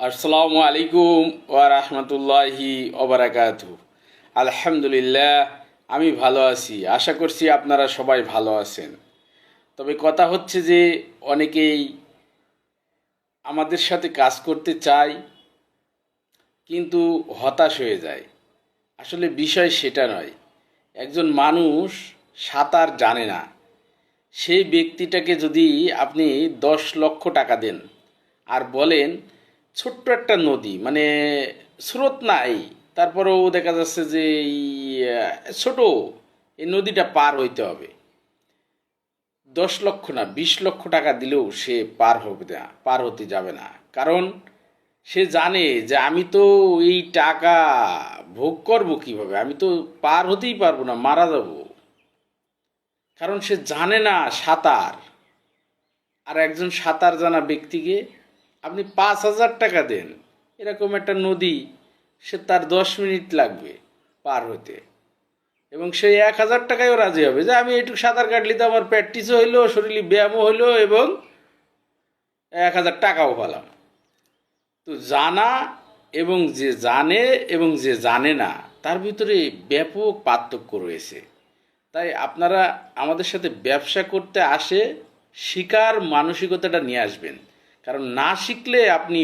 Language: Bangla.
আসসালামু আলাইকুম ওয়া রাহমাতুল্লাহি ওবারাকাতু আলহামদুলিল্লাহ, আমি ভালো আছি। আশা করছি আপনারা সবাই ভালো আছেন। তবে কথা হচ্ছে যে, অনেকেই আমাদের সাথে কাজ করতে চায়, কিন্তু হতাশ হয়ে যায়। আসলে বিষয় সেটা নয়। একজন মানুষ সাঁতার জানে না। সেই ব্যক্তিটাকে যদি আপনি দশ লক্ষ টাকা দেন আর বলেন ছোট্ট একটা নদী মানে স্রোত নাই। তারপরেও দেখা যাচ্ছে যে এই ছোট, এই নদীটা পার হইতে হবে। দশ লক্ষ না, বিশ লক্ষ টাকা দিলেও সে পার হবে না, পার হতে যাবে না। কারণ সে জানে যে আমি তো এই টাকা ভোগ করব কীভাবে? আমি তো পার হতেই পারব না, মারা যাব। কারণ সে জানে না সাঁতার। আর একজন সাঁতার জানা ব্যক্তিকে আপনি পাঁচ হাজার টাকা দেন, এরকম একটা নদী, সে তার দশ মিনিট লাগবে পার হতে। এবং সেই এক হাজার টাকায়ও রাজি হবে যে আমি একটু সাঁতার কাটলি তো আমার প্র্যাকটিসও হইল শরীরে ব্যায়ামও হইল এবং এক হাজার টাকাও পেলাম। তো জানা এবং যে জানে এবং যে জানে না, তার ভিতরে ব্যাপক পার্থক্য রয়েছে। তাই আপনারা আমাদের সাথে ব্যবসা করতে আসে, শিকার মানসিকতাটা নিয়ে আসবেন। কারণ না শিখলে আপনি